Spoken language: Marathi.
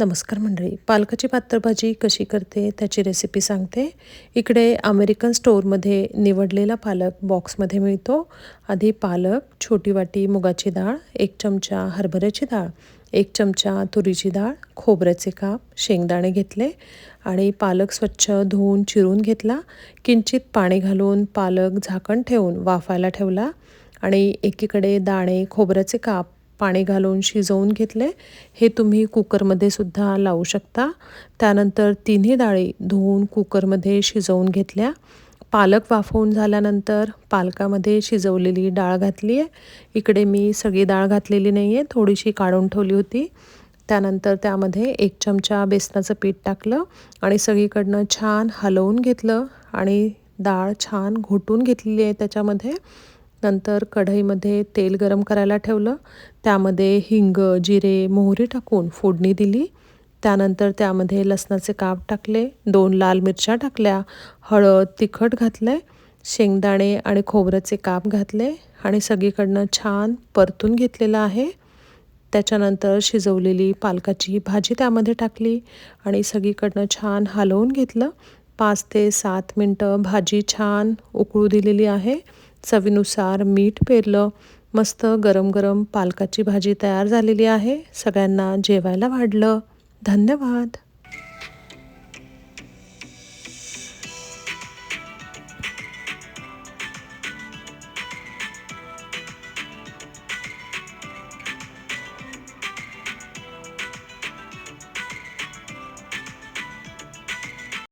नमस्कार मंडळी. पालकाची पात्रभाजी कशी करते त्याची रेसिपी सांगते. इकडे अमेरिकन स्टोअरमध्ये निवडलेला पालक बॉक्समध्ये मिळतो. आधी पालक छोटी वाटी मुगाची डाळ एक चमचा हरभऱ्याची डाळ एक चमचा तुरीची डाळ खोबऱ्याचे काप शेंगदाणे घेतले आणि पालक स्वच्छ धुवून चिरून घेतला. किंचित पाणी घालून पालक झाकण ठेवून वाफायला ठेवला आणि एकीकडे दाणे खोबऱ्याचे काप पाणी घालून शिजवून घेतले. हे तुम्ही कुकरमध्ये सुद्धा लावू शकता. त्यानंतर तिन्ही डाळी धुवून कुकरमध्ये शिजवून घेतल्या. पालक वाफवून झाल्यानंतर पालकामध्ये शिजवलेली डाळ घातली आहे. इकडे मी सगळी डाळ घातलेली नाही आहे थोडीशी काढून ठेवली होती. त्यानंतर त्यामध्ये एक चमचा बेसनाचं पीठ टाकलं आणि सगळीकडनं छान हलवून घेतलं आणि डाळ छान घोटून घेतलेली आहे त्याच्यामध्ये. नंतर कढईमध्ये तेल गरम करायला ठेवलं. त्यामध्ये हिंग जिरे मोहरी टाकून फोडणी दिली. त्यानंतर त्यामध्ये लसणाचे काप टाकले दोन लाल मिरच्या टाकल्या हळद तिखट घातले शेंगदाणे आणि खोबऱ्याचे काप घातले आणि सगळीकडनं छान परतून घेतलेलं आहे. त्याच्यानंतर शिजवलेली पालकाची भाजी त्यामध्ये टाकली आणि सगळीकडनं छान हलवून घेतलं. पाच ते सात मिनटं भाजी छान उकळू दिलेली आहे. चवीनुसार मीठ पेरलं मस्त गरम गरम पालकाची भाजी तयार झालेली आहे. सगळ्यांना जेवायला वाढलं. धन्यवाद.